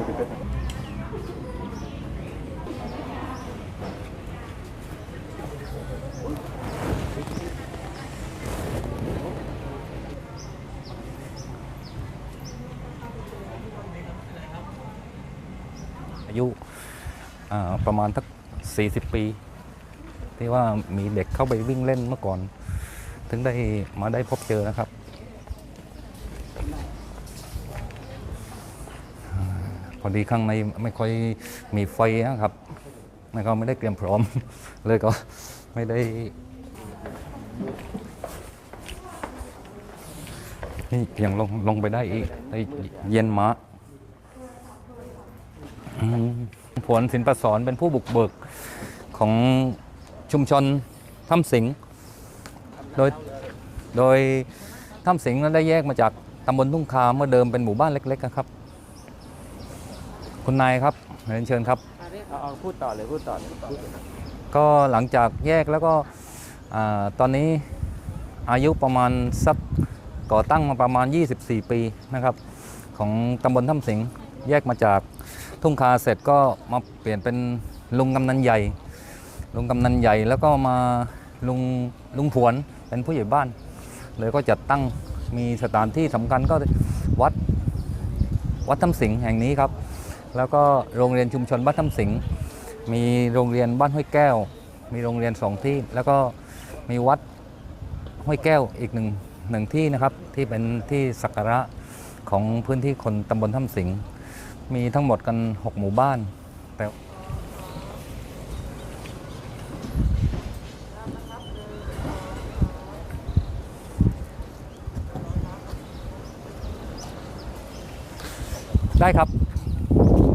อายุประมาณสัก 40 ปี ที่ว่ามีเด็กเข้าไปวิ่งเล่นเมื่อก่อน ถึงได้มาได้พบเจอนะครับอ่า พอดีข้างในไม่ค่อยมีไฟนะครับแล้วก็ไม่ได้เตรียมพร้อม เลยก็ไม่ได้ นี่ยังลงลงไปได้อีกได้เย็นมาอืมผลสินประสอนเป็นผู้บุกเบิกของชุมชนถ้ำสิง โดย โดยถ้ำสิงนั้นได้แยกมาจากตำบลทุ่งคาเมื่อเดิมเป็นหมู่บ้านเล็กๆครับ คุณนายครับเรียนเชิญครับ เอาเอาพูดต่อเลยพูดต่อเลยพูดก็หลังจากแยกแล้วก็อ่าตอนนี้อายุประมาณสักก่อตั้งมาประมาณ 24 ปีนะครับ ของตำบลถ้ำสิงห์แยกมาจากทุ่งคาเสร็จก็มาเปลี่ยนเป็นลุงกำนันใหญ่ ลุงกำนันใหญ่แล้วก็มาลุงลุงผวนเป็นผู้ใหญ่บ้าน เลยก็จัดตั้งมีสถานที่สำคัญก็วัดวัดถ้ำสิงห์แห่งนี้ครับ แล้วก็โรงเรียนชุมชนบ้านถ้ำสิงห์มีโรงเรียนบ้านห้วยแก้ว มีโรงเรียนสองที่ แล้วก็มีวัดห้วยแก้วอีกหนึ่งหนึ่งที่นะครับที่เป็นที่สักการะของพื้นที่คนตำบลถ้ำสิงห์มีทั้งหมดกัน 6 หมู่บ้านแต่ได้ครับ Thank you.